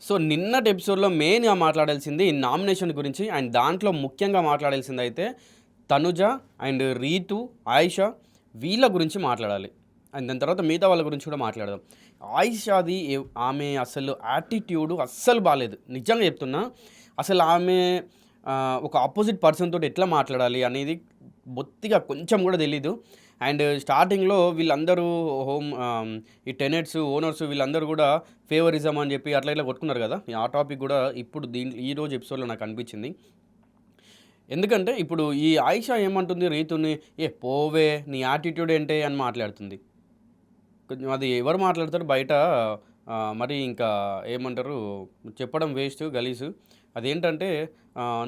So నిన్నటి ఎపిసోడ్లో మెయిన్గా మాట్లాడాల్సింది ఈ నామినేషన్ గురించి అండ్ దాంట్లో ముఖ్యంగా మాట్లాడాల్సింది అయితే తనుజ అండ్ రీతు ఆయిషా వీళ్ళ గురించి మాట్లాడాలి. అండ్ దాని తర్వాత మిగతా వాళ్ళ గురించి కూడా మాట్లాడదాం. ఆయిషాది ఆమె అసలు యాటిట్యూడ్ అస్సలు బాగాలేదు నిజంగా చెప్తున్నా అసలు ఆమె ఒక ఆపోజిట్ పర్సన్ తోటి ఎట్లా మాట్లాడాలి అనేది బొత్తిగా కొంచెం కూడా తెలీదు. అండ్ స్టార్టింగ్లో వీళ్ళందరూ హోమ్ ఈ టెనెట్స్ ఓనర్స్ వీళ్ళందరూ కూడా ఫేవరిజం అని చెప్పి అట్లా ఇట్లా కొట్టుకున్నారు కదా. ఆ టాపిక్ కూడా ఇప్పుడు దీని ఈ రోజు ఎపిసోడ్లో నాకు అనిపించింది. ఎందుకంటే ఇప్పుడు ఈ ఆయిషా ఏమంటుంది రీతుని ఏ పోవే నీ యాటిట్యూడ్ ఏంటే అని మాట్లాడుతుంది. కొంచెం అది ఎవరు మాట్లాడతారు బయట మరి ఇంకా ఏమంటారు చెప్పడం వేస్ట్ గలీసు అదేంటంటే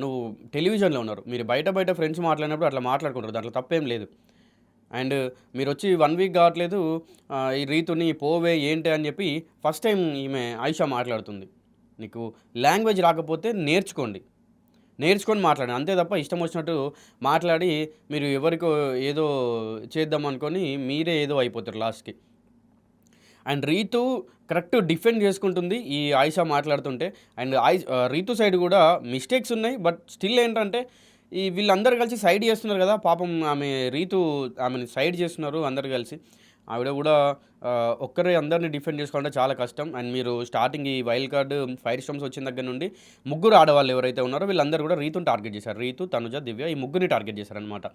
నువ్వు టెలివిజన్లో ఉన్నారు. మీరు బయట బయట ఫ్రెండ్స్ మాట్లాడినప్పుడు అట్లా మాట్లాడుకుంటారు. దాంట్లో తప్పేం లేదు. అండ్ మీరు వచ్చి వన్ వీక్ కావట్లేదు ఈ రీతుని పోవే ఏంటి అని చెప్పి ఫస్ట్ టైం ఈమె ఆయిషా మాట్లాడుతుంది. నీకు లాంగ్వేజ్ రాకపోతే నేర్చుకోండి. నేర్చుకొని మాట్లాడండి. అంతే తప్ప ఇష్టం వచ్చినట్టు మాట్లాడి మీరు ఎవరికో ఏదో చేద్దాం అనుకొని మీరే ఏదో అయిపోతారు లాస్ట్కి. అండ్ రీతు కరెక్ట్ డిఫెండ్ చేసుకుంటుంది ఈ ఆయిషా మాట్లాడుతుంటే. అండ్ ఆయి రీతు సైడ్ కూడా మిస్టేక్స్ ఉన్నాయి బట్ స్టిల్ ఏంటంటే ఈ వీళ్ళందరూ కలిసి సైడ్ చేస్తున్నారు కదా పాపం ఆమె రీతు ఆమెని సైడ్ చేస్తున్నారు అందరు కలిసి. ఆవిడ కూడా ఒక్కరే అందరినీ డిఫెండ్ చేసుకోవాలంటే చాలా కష్టం. అండ్ మీరు స్టార్టింగ్ ఈ వైల్డ్ కార్డ్ ఫైర్ స్టమ్స్ వచ్చిన దగ్గర నుండి ముగ్గురు ఆడవాళ్ళు ఎవరైతే ఉన్నారో వీళ్ళందరూ కూడా రీతుని టార్గెట్ చేశారు. రీతు తనుజ దివ్య ఈ ముగ్గురిని టార్గెట్ చేశారనమాట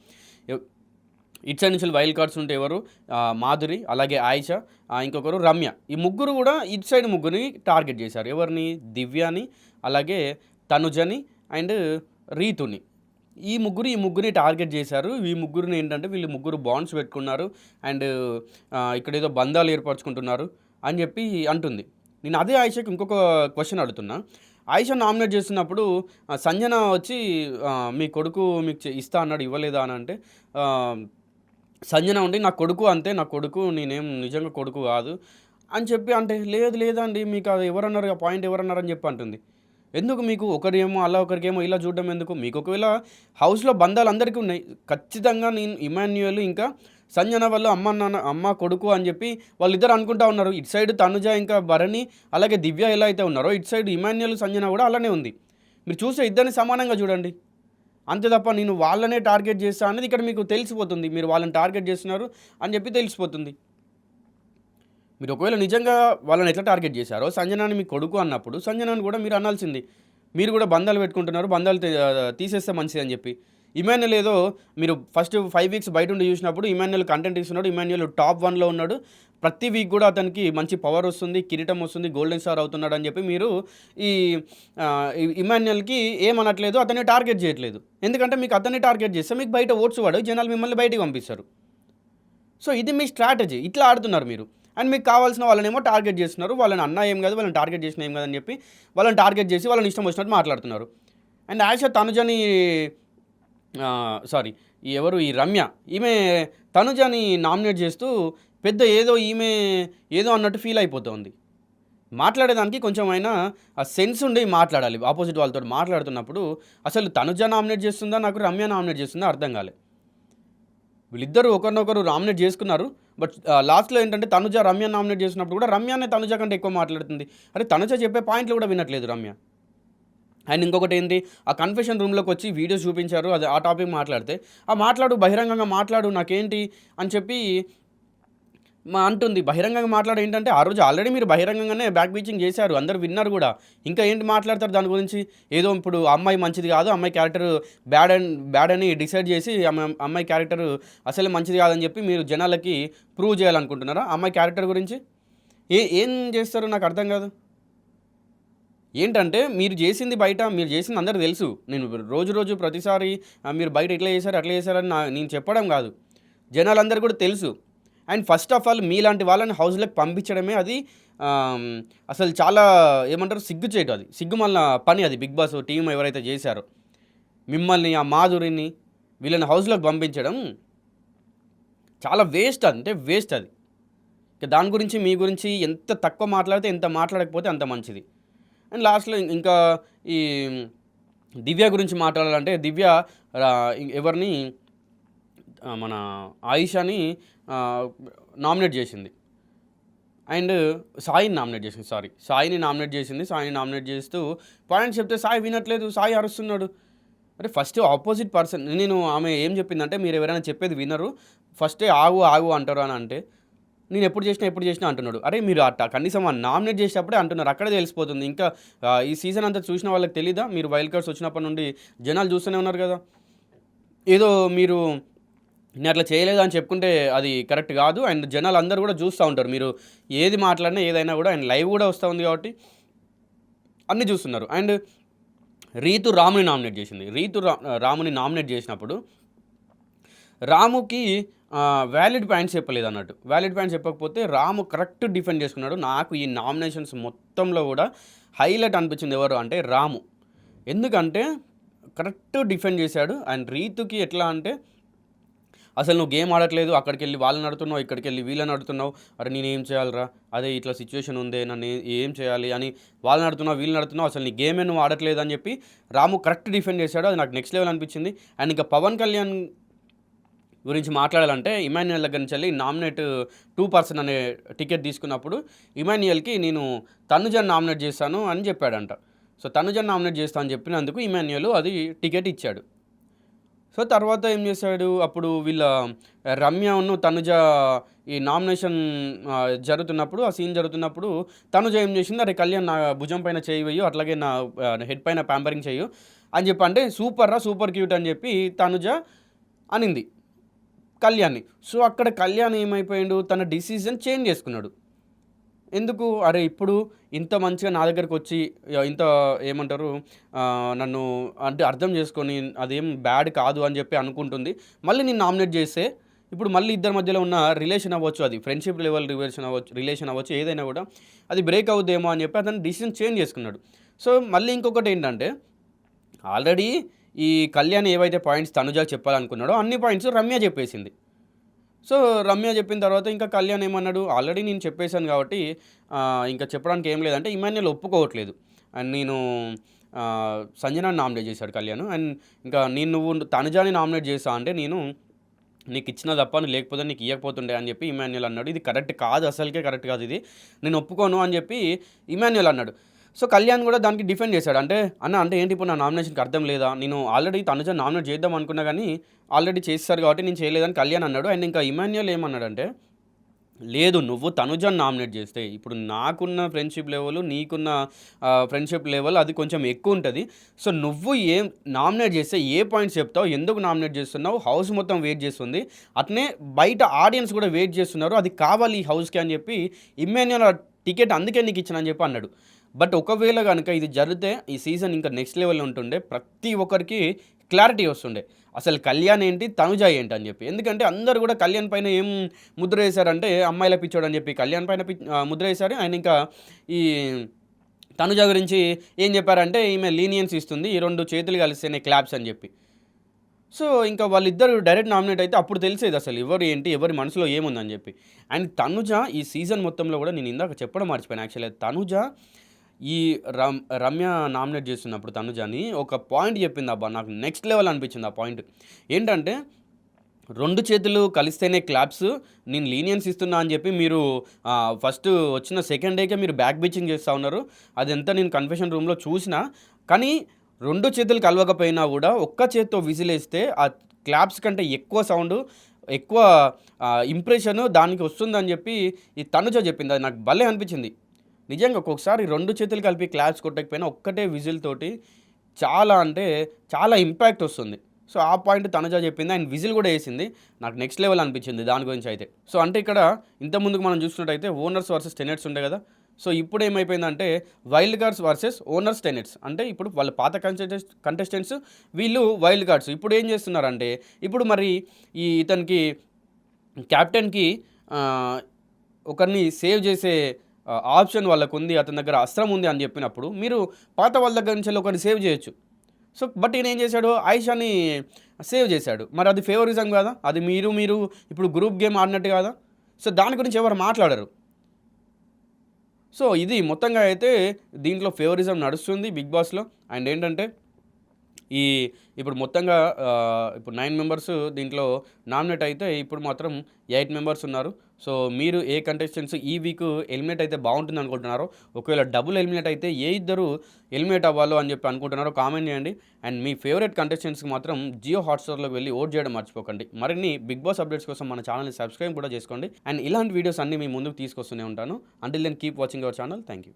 ఇట్స్ సైడ్ నుంచి వైల్డ్ కార్డ్స్ ఉంటే ఎవరు? మాధురి అలాగే ఆయిష ఇంకొకరు రమ్య. ఈ ముగ్గురు కూడా ఇట్ సైడ్ ముగ్గురిని టార్గెట్ చేశారు. ఎవరిని? దివ్యాని అలాగే తనుజని అండ్ రీతుని. ఈ ముగ్గురు ఈ ముగ్గురిని టార్గెట్ చేశారు. ఈ ముగ్గురిని ఏంటంటే వీళ్ళు ముగ్గురు బాండ్స్ పెట్టుకున్నారు అండ్ ఇక్కడ ఏదో బంధాలు ఏర్పరచుకుంటున్నారు అని చెప్పి అంటుంది. నేను అదే ఆయిషకి ఇంకొక క్వశ్చన్ అడుగుతున్నా. ఆయిష నామినేట్ చేస్తున్నప్పుడు సంజన వచ్చి మీ కొడుకు మీకు చే- ఇస్తా అన్నాడు ఇవ్వలేదా అని అంటే సంజన ఉండి నా కొడుకు అంతే నా కొడుకు నేనేం నిజంగా కొడుకు కాదు అని చెప్పి అంటే లేదు లేదండి మీకు అది ఎవరన్నారు ఆ పాయింట్ ఎవరన్నారని చెప్పి అంటుంది. ఎందుకు మీకు ఒకరేమో అలా ఒకరికేమో ఇలా చూడడం ఎందుకు? మీకు ఒకవేళ హౌస్లో బంధాలు అందరికీ ఉన్నాయి ఖచ్చితంగా నేను ఇమాన్యుయల్ ఇంకా సంజన వాళ్ళు అమ్మ నాన్న అమ్మ కొడుకు అని చెప్పి వాళ్ళిద్దరు అనుకుంటా ఉన్నారు. ఇటు సైడ్ తనుజ ఇంకా భరణి అలాగే దివ్య ఎలా అయితే ఉన్నారో ఇటు సైడ్ ఇమాన్యుయల్ సంజన కూడా అలానే ఉంది. మీరు చూస్తే ఇద్దరిని సమానంగా చూడండి. అంతే తప్ప నేను వాళ్ళనే టార్గెట్ చేస్తా అనేది ఇక్కడ మీకు తెలిసిపోతుంది. మీరు వాళ్ళని టార్గెట్ చేస్తున్నారు అని చెప్పి తెలిసిపోతుంది. మీరు ఒకవేళ నిజంగా వాళ్ళని ఎట్లా టార్గెట్ చేశారో సంజనాన్ని మీ కొడుకు అన్నప్పుడు సంజనాన్ని కూడా మీరు అనాల్సింది. మీరు కూడా బంధాలు పెట్టుకుంటున్నారు బంధాలు తీసేస్తే మంచిది అని చెప్పి. ఇమాన్యుల్ ఏదో మీరు ఫస్ట్ ఫైవ్ వీక్స్ బయట ఉండి చూసినప్పుడు ఇమాన్యుల్ కంటెంట్ ఇస్తున్నాడు. ఇమాన్యుల్ టాప్ వన్లో ఉన్నాడు. ప్రతి వీక్ కూడా అతనికి మంచి పవర్ వస్తుంది కిరీటం వస్తుంది గోల్డెన్ స్టార్ అవుతున్నాడు అని చెప్పి మీరు ఈ ఆ, ఇమాన్యుల్కి ఏమనట్లేదు అతన్ని టార్గెట్ చేయట్లేదు. ఎందుకంటే మీకు అతన్ని టార్గెట్ చేస్తే మీకు బయట ఓట్స్ వాడు జనాలు మిమ్మల్ని బయటికి పంపిస్తారు. సో ఇది మీ స్ట్రాటజీ ఇట్లా ఆడుతున్నారు మీరు. అండ్ మీకు కావాల్సిన వాళ్ళనేమో టార్గెట్ చేస్తున్నారు. వాళ్ళని అన్న ఏం కాదు వాళ్ళని టార్గెట్ చేసిన ఏం కాదని చెప్పి వాళ్ళని టార్గెట్ చేసి వాళ్ళని ఇష్టం వచ్చినట్టు మాట్లాడుతున్నారు. అండ్ ఆయిషా తనుజని సారీ ఎవరు? ఈ రమ్య. ఈమె తనుజని నామినేట్ చేస్తూ పెద్ద ఏదో ఈమె ఏదో అన్నట్టు ఫీల్ అయిపోతుంది. మాట్లాడేదానికి కొంచెం అయినా ఆ సెన్స్ ఉండి మాట్లాడాలి. ఆపోజిట్ వాళ్ళతో మాట్లాడుతున్నప్పుడు అసలు తనుజ నామినేట్ చేస్తుందా నాకు రమ్య నామినేట్ చేస్తుందా అర్థం కాలే. వీళ్ళిద్దరూ ఒకరినొకరు నామినేట్ చేసుకున్నారు. బట్ లాస్ట్లో ఏంటంటే తనుజ రమ్య నామినేట్ చేసినప్పుడు కూడా రమ్యనే తనుజ కంటే ఎక్కువ మాట్లాడుతుంది. అరే తనుజ చెప్పే పాయింట్లు కూడా వినట్లేదు రమ్య. అండ్ ఇంకొకటి ఏంటి ఆ కన్ఫెషన్ రూమ్లోకి వచ్చి వీడియోస్ చూపించారు అది ఆ టాపిక్ మాట్లాడితే. ఆ మాట్లాడు బహిరంగంగా మాట్లాడు నాకేంటి అని చెప్పి మా అంటుంది. బహిరంగంగా మాట్లాడు ఏంటంటే ఆ రోజు ఆల్రెడీ మీరు బహిరంగంగానే బ్యాక్ బీచింగ్ చేశారు అందరు విన్నారు కూడా. ఇంకా ఏంటి మాట్లాడతారు దాని గురించి? ఏదో ఇప్పుడు ఆ అమ్మాయి మంచిది కాదు అమ్మాయి క్యారెక్టర్ బ్యాడ్ అండ్ బ్యాడ్ అని డిసైడ్ చేసి అమ్మాయి క్యారెక్టర్ అసలే మంచిది కాదని చెప్పి మీరు జనాలకి ప్రూవ్ చేయాలనుకుంటున్నారా? అమ్మాయి క్యారెక్టర్ గురించి? ఏ ఏం చేస్తారు నాకు అర్థం కాదు. ఏంటంటే మీరు చేసింది బయట మీరు చేసింది అందరు తెలుసు. నేను రోజు రోజు ప్రతిసారి మీరు బయట ఇట్లా చేశారు అట్లా చేశారని నా నేను చెప్పడం కాదు. జనాలందరూ కూడా తెలుసు. అండ్ ఫస్ట్ ఆఫ్ ఆల్ మీలాంటి వాళ్ళని హౌస్లోకి పంపించడమే అది అసలు చాలా ఏమంటారు సిగ్గు చేయటం అది. సిగ్గు మళ్ళీ పని అది బిగ్ బాస్ టీం ఎవరైతే చేశారో. మిమ్మల్ని ఆ మాధురిని వీళ్ళని హౌస్లోకి పంపించడం చాలా వేస్ట్ అంటే వేస్ట్ అది. ఇక దాని గురించి మీ గురించి ఎంత తక్కువ మాట్లాడితే ఎంత మాట్లాడకపోతే అంత మంచిది. అండ్ లాస్ట్లో ఇంకా ఈ దివ్య గురించి మాట్లాడాలంటే దివ్య ఎవరిని మన ఆయిషాని నామినేట్ చేసింది. అండ్ సాయిని నామినేట్ చేసింది సారీ. సాయిని నామినేట్ చేసింది సాయిని నామినేట్ చేస్తూ పాయింట్స్ చెప్తే సాయి వినట్లేదు సాయి అరుస్తున్నాడు. అంటే ఫస్ట్ ఆపోజిట్ పర్సన్ నేను ఆమె ఏం చెప్పిందంటే మీరు ఎవరైనా చెప్పేది వినరు ఫస్టే ఆగు ఆగు అంటారు అని అంటే నేను ఎప్పుడు చేసినా ఎప్పుడు చేసినా అంటున్నాడు. అరే మీరు అట్ట కనీసం నామినేట్ చేసేటప్పుడే అంటున్నారు. అక్కడే తెలిసిపోతుంది. ఇంకా ఈ సీజన్ అంతా చూసిన వాళ్ళకి తెలీదా? మీరు వైల్డ్ కార్డ్స్ వచ్చినప్పటి నుండి జనాలు చూస్తూనే ఉన్నారు కదా? ఏదో మీరు నేను అట్లా చేయలేదు అని చెప్పుకుంటే అది కరెక్ట్ కాదు. అండ్ జనాలు అందరూ కూడా చూస్తూ ఉంటారు. మీరు ఏది మాట్లాడినా ఏదైనా కూడా అండ్ లైవ్ కూడా వస్తూ ఉంది కాబట్టి అన్నీ చూస్తున్నారు. అండ్ రీతు రాముని నామినేట్ చేసింది. రీతు రా రాముని నామినేట్ చేసినప్పుడు రాముకి వ్యాలిడ్ పాయింట్స్ చెప్పలేదు అన్నట్టు. వ్యాలిడ్ పాయింట్స్ చెప్పకపోతే రాము కరెక్ట్ డిఫెండ్ చేసుకున్నాడు. నాకు ఈ నామినేషన్స్ మొత్తంలో కూడా హైలైట్ అనిపించింది ఎవరు అంటే రాము. ఎందుకంటే కరెక్ట్ డిఫెండ్ చేశాడు. అండ్ రీతుకి ఎట్లా అంటే అసలు నువ్వు గేమ్ ఆడట్లేదు అక్కడికి వెళ్ళి వాళ్ళని నడుతున్నావు ఇక్కడికి వెళ్ళి వీళ్ళని ఆడుతున్నావు అరే నేను ఏం చేయాలరా? అదే ఇట్లా సిచ్యువేషన్ ఉంది నన్ను ఏం చేయాలి అని వాళ్ళని ఆడుతున్నావు వీళ్ళని ఆడుతున్నావు అసలు నీ గేమే నువ్వు ఆడట్లేదు అని చెప్పి రాము కరెక్ట్ డిఫెండ్ చేశాడు. అది నాకు నెక్స్ట్ లెవెల్ అనిపించింది. అండ్ ఇంకా పవన్ కళ్యాణ్ గురించి మాట్లాడాలంటే ఇమాన్యుయల్ దగ్గర నుంచి వెళ్ళి నామినేట్ టూ పర్సన్ అనే టికెట్ తీసుకున్నప్పుడు ఇమాన్యుయల్కి నేను తనుజన్ నామినేట్ చేస్తాను అని చెప్పాడంట. సో తనుజన్ నామినేట్ చేస్తా అని చెప్పినందుకు ఇమాన్యుయల్ అది టికెట్ ఇచ్చాడు. సో తర్వాత ఏం చేశాడు? అప్పుడు వీళ్ళ రమ్యను తనుజ ఈ నామినేషన్ జరుగుతున్నప్పుడు ఆ సీన్ జరుగుతున్నప్పుడు తనుజ ఏం చేసింది? అరే కళ్యాణ్ నా భుజం పైన చేయి వేయు అట్లాగే నా హెడ్ పైన ప్యాంపరింగ్ చేయు అని చెప్పి అంటే సూపర్ రా సూపర్ క్యూట్ అని చెప్పి తనుజ అనింది. కళ్యాణ్ని. సో అక్కడ కళ్యాణ్ ఏమైపోయాడు? తన డిసిజన్ చేంజ్ చేసుకున్నాడు. ఎందుకు? అరే ఇప్పుడు ఇంత మంచిగా నా దగ్గరకు వచ్చి ఇంత ఏమంటారు నన్ను అంటే అర్థం చేసుకొని అదేం బ్యాడ్ కాదు అని చెప్పి అనుకుంటుంది. మళ్ళీ నేను నామినేట్ చేస్తే ఇప్పుడు మళ్ళీ ఇద్దరి మధ్యలో ఉన్న రిలేషన్ అవ్వచ్చు అది ఫ్రెండ్షిప్ లెవెల్ రిలేషన్ అవ్వచ్చు రిలేషన్ అవ్వచ్చు ఏదైనా కూడా అది బ్రేక్ అవుద్దేమో అని చెప్పి అతను డిసిజన్ చేంజ్ చేసుకున్నాడు. సో మళ్ళీ ఇంకొకటి ఏంటంటే ఆల్రెడీ ఈ కళ్యాణ్ ఏవైతే పాయింట్స్ తనుజా చెప్పాలనుకున్నాడో అన్ని పాయింట్స్ రమ్య చెప్పేసింది. సో రమ్య చెప్పిన తర్వాత ఇంకా కళ్యాణ్ ఏమన్నాడు? ఆల్రెడీ నేను చెప్పేశాను కాబట్టి ఇంకా చెప్పడానికి ఏం లేదంటే ఇమాన్యుల్ ఒప్పుకోవట్లేదు. అండ్ నేను ఆ, నామినేట్ చేశాడు కళ్యాణ్. అండ్ ఇంకా నేను నువ్వు తనుజాని నామినేట్ చేసా అంటే నేను నీకు ఇచ్చిన తప్ప లేకపోతే నీకు ఇవ్వకపోతుండే అని చెప్పి ఇమాన్యుల్ అన్నాడు. ఇది కరెక్ట్ కాదు అసలుకే కరెక్ట్ కాదు ఇది. నేను ఒప్పుకోను అని చెప్పి ఇమాన్యుల్ అన్నాడు. సో కళ్యాణ్ కూడా దానికి డిఫెండ్ చేశాడు. అంటే అన్న అంటే ఏంటి ఇప్పుడు నా నామినేషన్కి అర్థం లేదా? నేను ఆల్రెడీ తనుజ నామినేట్ చేద్దాం అనుకున్నా కానీ ఆల్రెడీ చేస్తారు కాబట్టి నేను చేయలేదని కళ్యాణ్ అన్నాడు. అండ్ ఇంకా ఇమాన్యుల్ ఏమన్నాడంటే లేదు నువ్వు తనుజని నామినేట్ చేస్తే ఇప్పుడు నాకున్న ఫ్రెండ్షిప్ లెవెల్ నీకున్న ఫ్రెండ్షిప్ లెవెల్ అది కొంచెం ఎక్కువ ఉంటుంది. సో నువ్వు ఏం నామినేట్ చేస్తే ఏ పాయింట్స్ చెప్తావు? ఎందుకు నామినేట్ చేస్తున్నావు? హౌస్ మొత్తం వెయిట్ చేస్తుంది. అట్నే బయట ఆడియన్స్ కూడా వెయిట్ చేస్తున్నారు. అది కావాలి ఈ హౌస్కి అని చెప్పి ఇమ్మాన్యుల్ టికెట్ అందుకే నీకు ఇచ్చిన అని చెప్పి అన్నాడు. బట్ ఒకవేళ కనుక ఇది జరిగితే ఈ సీజన్ ఇంకా నెక్స్ట్ లెవెల్లో ఉంటుండే ప్రతి ఒక్కరికి క్లారిటీ వస్తుండే. అసలు కళ్యాణ్ ఏంటి తనుజ ఏంటి అని చెప్పి. ఎందుకంటే అందరు కూడా కళ్యాణ్ పైన ఏం ముద్ర వేశారంటే అమ్మాయిల పిచ్చోడు అని చెప్పి కళ్యాణ్ పైన ముద్ర వేశారు. ఆయన ఇంకా ఈ తనుజ గురించి ఏం చెప్పారంటే ఈమె లీనియన్స్ ఇస్తుంది ఈ రెండు చేతులు కలిస్తేనే క్లాప్స్ అని చెప్పి. సో ఇంకా వాళ్ళిద్దరు డైరెక్ట్ నామినేట్ అయితే అప్పుడు తెలిసేది అసలు ఎవరు ఏంటి ఎవరి మనసులో ఏముందని చెప్పి. అండ్ తనుజ ఈ సీజన్ మొత్తంలో కూడా నేను ఇందాక చెప్పడం మర్చిపోయాను. యాక్చువల్లీ తనుజ ఈ రమ్ రమ్య నామినేట్ చేస్తున్నప్పుడు తనుజాని ఒక పాయింట్ చెప్పింది అబ్బా నాకు నెక్స్ట్ లెవెల్ అనిపించింది ఆ పాయింట్. ఏంటంటే రెండు చేతులు కలిస్తేనే క్లాప్స్ నేను లీనియన్స్ ఇస్తున్నా అని చెప్పి మీరు ఫస్ట్ వచ్చిన సెకండ్ డేకే మీరు బ్యాక్ బిచ్చింగ్ చేస్తూ ఉన్నారు. అదంతా నేను కన్ఫెషన్ రూమ్లో చూసిన. కానీ రెండు చేతులు కలవకపోయినా కూడా ఒక్క చేత్తో విజిలేస్తే ఆ క్లాప్స్ కంటే ఎక్కువ సౌండ్ ఎక్కువ ఇంప్రెషన్ దానికి వస్తుందని చెప్పి ఈ తనుజ చెప్పింది. అది నాకు భలే అనిపించింది. నిజంగా ఒక్కొక్కసారి రెండు చేతులు కలిపి క్లాప్స్ కొట్టకపోయినా ఒక్కటే విజిల్ తోటి చాలా అంటే చాలా ఇంపాక్ట్ వస్తుంది. సో ఆ పాయింట్ తనజా చెప్పింది. అండ్ విజిల్ కూడా వేసింది. నాకు నెక్స్ట్ లెవెల్ అనిపించింది దాని గురించి అయితే. సో అంటే ఇక్కడ ఇంత ముందుకు మనం చూసినట్టయితే ఓనర్స్ వర్సెస్ టెనెట్స్ ఉండే కదా. సో ఇప్పుడు ఏమైపోయిందంటే wild cards versus owners tenants. అంటే ఇప్పుడు వాళ్ళ పాత కంటెస్ట్ కంటెస్టెంట్స్ వీళ్ళు వైల్డ్ కార్డ్స్. ఇప్పుడు ఏం చేస్తున్నారంటే ఇప్పుడు మరి ఈ ఇతనికి క్యాప్టెన్కి ఒకరిని సేవ్ చేసే ఆప్షన్ వాళ్ళకు ఉంది అతని దగ్గర అస్త్రం ఉంది అని చెప్పినప్పుడు మీరు పాత వాళ్ళ దగ్గర నుంచి ఒకరిని సేవ్ చేయొచ్చు. సో బట్ ఈయన ఏం చేశాడు? ఆయిషాని సేవ్ చేశాడు. మరి అది ఫేవరిజం కాదా? అది మీరు మీరు ఇప్పుడు గ్రూప్ గేమ్ ఆడినట్టు కాదా? సో దాని గురించి ఎవరు మాట్లాడరు. సో ఇది మొత్తంగా అయితే దీంట్లో ఫేవరిజం నడుస్తుంది బిగ్ బాస్లో. అండ్ ఏంటంటే ఈ ఇప్పుడు మొత్తంగా ఇప్పుడు నైన్ మెంబర్స్ దీంట్లో నామినేట్ అయితే ఇప్పుడు మాత్రం ఎయిట్ మెంబర్స్ ఉన్నారు. సో మీరు ఏ కంటెస్టెంట్స్ ఈ వీక్ ఎలిమినేట్ అయితే బాగుంటుంది అనుకుంటున్నారో ఒకవేళ డబుల్ ఎలిమినేట్ అయితే ఏ ఇద్దరు ఎలిమినేట్ అవ్వాలో అని చెప్పి అనుకుంటున్నారో కామెంట్ చేయండి. అండ్ మీ ఫేవరెట్ కంటెస్టెంట్స్కి మాత్రం జియో హాట్స్టార్లోకి వెళ్ళి ఓట్ చేయడం మర్చిపోకండి. మరిన్ని బిగ్ బాస్ అప్డేట్స్ కోసం మన ఛానల్ని సబ్స్క్రైబ్ కూడా చేసుకోండి. అండ్ ఇలాంటి వీడియోస్ అన్ని మీ ముందుకు తీసుకొస్తూనే ఉంటాను. Until then keep watching our channel thank you